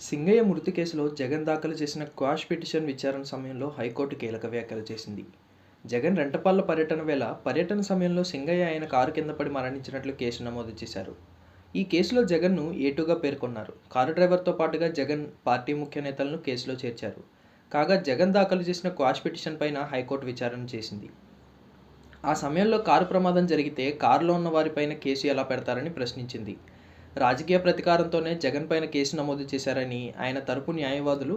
సింగయ్య మృతి కేసులో జగన్ దాఖలు చేసిన క్వాష్ పిటిషన్ విచారణ సమయంలో హైకోర్టు కీలక వ్యాఖ్యలు చేసింది. జగన్ రెంటపాళ్ళ పర్యటన వేళ పర్యటన సమయంలో సింగయ్య ఆయన కారు కింద పడి మరణించినట్లు కేసు నమోదు చేశారు. ఈ కేసులో జగన్ను ఏటుగా పేర్కొన్నారు. కారు డ్రైవర్తో పాటుగా జగన్ పార్టీ ముఖ్య నేతలను కేసులో చేర్చారు. కాగా జగన్ దాఖలు చేసిన క్వాష్ పిటిషన్ పైన హైకోర్టు విచారణ చేసింది. ఆ సమయంలో కారు ప్రమాదం జరిగితే కారులో ఉన్న వారిపైన కేసు ఎలా పెడతారని ప్రశ్నించింది. రాజకీయ ప్రతీకారంతోనే జగన్ పైన కేసు నమోదు చేశారని ఆయన తరపు న్యాయవాదులు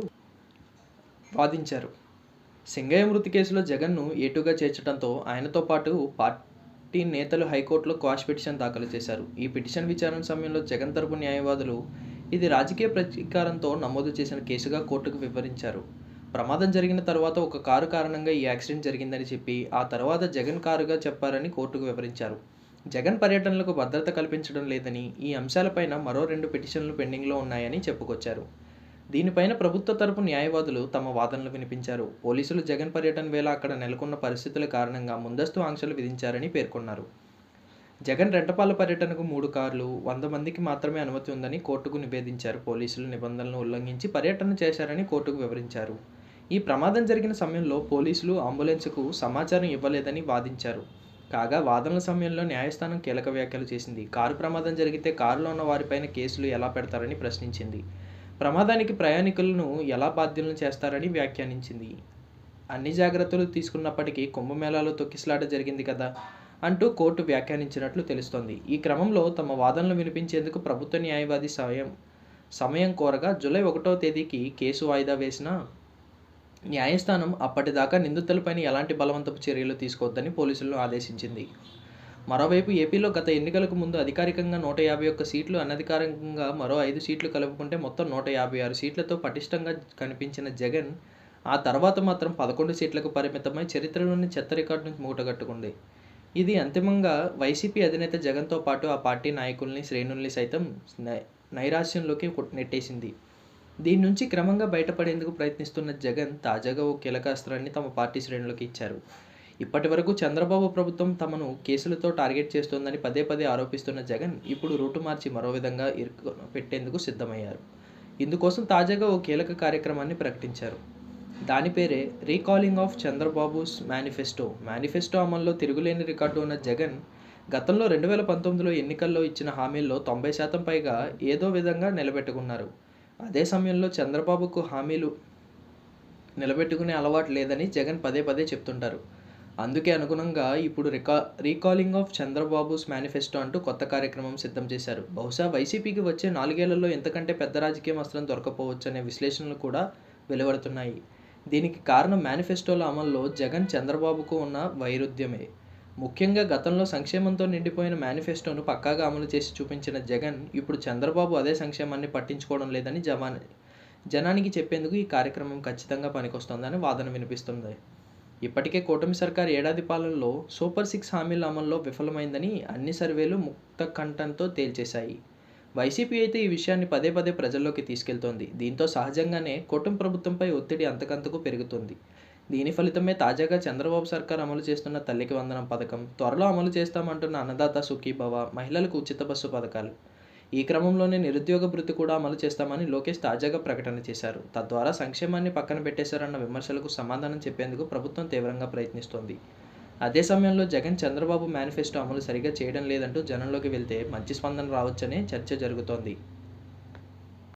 వాదించారు. సింగయ్య మృతి కేసులో జగన్ను ఏటుగా చేర్చడంతో ఆయనతో పాటు పార్టీ నేతలు హైకోర్టులో క్వాష్ పిటిషన్ దాఖలు చేశారు. ఈ పిటిషన్ విచారణ సమయంలో జగన్ తరపు న్యాయవాదులు ఇది రాజకీయ ప్రతీకారంతో నమోదు చేసిన కేసుగా కోర్టుకు వివరించారు. ప్రమాదం జరిగిన తర్వాత ఒక కారు కారణంగా ఈ యాక్సిడెంట్ జరిగిందని చెప్పి ఆ తర్వాత జగన్ కారుగా చెప్పారని కోర్టుకు వివరించారు. జగన్ పర్యటనలకు భద్రత కల్పించడం లేదని ఈ అంశాలపైన మరో రెండు పిటిషన్లు పెండింగ్లో ఉన్నాయని చెప్పుకొచ్చారు. దీనిపైన ప్రభుత్వ తరపు న్యాయవాదులు తమ వాదనలు వినిపించారు. పోలీసులు జగన్ పర్యటన వేళ అక్కడ నెలకొన్న పరిస్థితుల కారణంగా ముందస్తు ఆంక్షలు విధించారని పేర్కొన్నారు. జగన్ రెంటపాల పర్యటనకు మూడు కార్లు వంద మందికి మాత్రమే అనుమతి ఉందని కోర్టుకు నివేదించారు. పోలీసులు నిబంధనలను ఉల్లంఘించి పర్యటన చేశారని కోర్టుకు వివరించారు. ఈ ప్రమాదం జరిగిన సమయంలో పోలీసులు అంబులెన్స్కు సమాచారం ఇవ్వలేదని వాదించారు. కాగా వాదనల సమయంలో న్యాయస్థానం కీలక వ్యాఖ్యలు చేసింది. కారు ప్రమాదం జరిగితే కారులో ఉన్న వారిపైన కేసులు ఎలా పెడతారని ప్రశ్నించింది. ప్రమాదానికి ప్రయాణికులను ఎలా బాధ్యులను చేస్తారని వ్యాఖ్యానించింది. అన్ని జాగ్రత్తలు తీసుకున్నప్పటికీ కుంభమేళాలో తొక్కిసలాట జరిగింది కదా అంటూ కోర్టు వ్యాఖ్యానించినట్లు తెలుస్తోంది. ఈ క్రమంలో తమ వాదనలు వినిపించేందుకు ప్రభుత్వ న్యాయవాది సమయం సమయం కోరగా జూలై ఒకటో తేదీకి కేసు వాయిదా వేసిన న్యాయస్థానం అప్పటిదాకా నిందితులపైన ఎలాంటి బలవంతపు చర్యలు తీసుకోవద్దని పోలీసులను ఆదేశించింది. మరోవైపు ఏపీలో గత ఎన్నికలకు ముందు అధికారికంగా నూట యాభై ఒక్క సీట్లు అనధికారికంగా మరో ఐదు సీట్లు కలుపుకుంటే మొత్తం నూట యాభై ఆరు సీట్లతో పటిష్టంగా కనిపించిన జగన్ ఆ తర్వాత మాత్రం పదకొండు సీట్లకు పరిమితమై చరిత్రలోని చెత్త రికార్డును మూటగట్టుకుంది. ఇది అంతిమంగా వైసీపీ అధినేత జగన్తో పాటు ఆ పార్టీ నాయకుల్ని శ్రేణుల్ని సైతం నై నైరాశ్యంలోకి నెట్టేసింది. దీని నుంచి క్రమంగా బయటపడేందుకు ప్రయత్నిస్తున్న జగన్ తాజాగా ఓ కీలక అస్త్రాన్ని తమ పార్టీ శ్రేణులకు ఇచ్చారు. ఇప్పటి వరకు చంద్రబాబు ప్రభుత్వం తమను కేసులతో టార్గెట్ చేస్తోందని పదే పదే ఆరోపిస్తున్న జగన్ ఇప్పుడు రూటు మార్చి మరో విధంగా ఇరుకు పెట్టేందుకు సిద్ధమయ్యారు. ఇందుకోసం తాజాగా ఓ కీలక కార్యక్రమాన్ని ప్రకటించారు. దాని పేరే recalling of Chandrababu's manifesto. Manifesto అమల్లో తిరుగులేని రికార్డు ఉన్న జగన్ గతంలో రెండు వేల పంతొమ్మిదిలో ఎన్నికల్లో ఇచ్చిన హామీల్లో తొంభై శాతం పైగా ఏదో విధంగా నిలబెట్టుకున్నారు. అదే సమయంలో చంద్రబాబుకు హామీలు నిలబెట్టుకునే అలవాటు లేదని జగన్ పదే పదే చెప్తుంటారు. అందుకే అనుగుణంగా ఇప్పుడు రికా రీకాలింగ్ ఆఫ్ చంద్రబాబుస్ మేనిఫెస్టో అంటూ కొత్త కార్యక్రమం సిద్ధం చేశారు. బహుశా వైసీపీకి వచ్చే నాలుగేళ్ళలో ఎంతకంటే పెద్ద రాజకీయ అస్త్రం దొరకపోవచ్చు అనే విశ్లేషణలు కూడా వెలువడుతున్నాయి. దీనికి కారణం మేనిఫెస్టోల అమల్లో జగన్ చంద్రబాబుకు ఉన్న వైరుధ్యమే. ముఖ్యంగా గతంలో సంక్షేమంతో నిండిపోయిన మేనిఫెస్టోను పక్కాగా అమలు చేసి చూపించిన జగన్ ఇప్పుడు చంద్రబాబు అదే సంక్షేమాన్ని పట్టించుకోవడం లేదని జవాన్ జనానికి చెప్పేందుకు ఈ కార్యక్రమం ఖచ్చితంగా పనికొస్తోందని వాదన వినిపిస్తుంది. ఇప్పటికే కూటమి సర్కార్ ఏడాది పాలనలో సూపర్ సిక్స్ హామీల అమల్లో విఫలమైందని అన్ని సర్వేలు ముక్త కంఠంతో తేల్చేశాయి. వైసీపీ అయితే ఈ విషయాన్ని పదే పదే ప్రజల్లోకి తీసుకెళ్తోంది. దీంతో సహజంగానే కూటమి ప్రభుత్వంపై ఒత్తిడి అంతకంతకు పెరుగుతుంది. దీని ఫలితమే తాజాగా చంద్రబాబు సర్కార్ అమలు చేస్తున్న తల్లికి వందనం పథకం త్వరలో అమలు చేస్తామంటున్న అన్నదాత సుఖీభవ మహిళలకు ఉచిత బస్సు పథకాలు. ఈ క్రమంలోనే నిరుద్యోగ భృతి కూడా అమలు చేస్తామని లోకేష్ తాజాగా ప్రకటన చేశారు. తద్వారా సంక్షేమాన్ని పక్కన పెట్టేశారన్న విమర్శలకు సమాధానం చెప్పేందుకు ప్రభుత్వం తీవ్రంగా ప్రయత్నిస్తోంది. అదే సమయంలో జగన్ చంద్రబాబు మేనిఫెస్టో అమలు సరిగా చేయడం లేదంటూ జనంలోకి వెళ్తే మంచి స్పందన రావచ్చనే చర్చ జరుగుతోంది.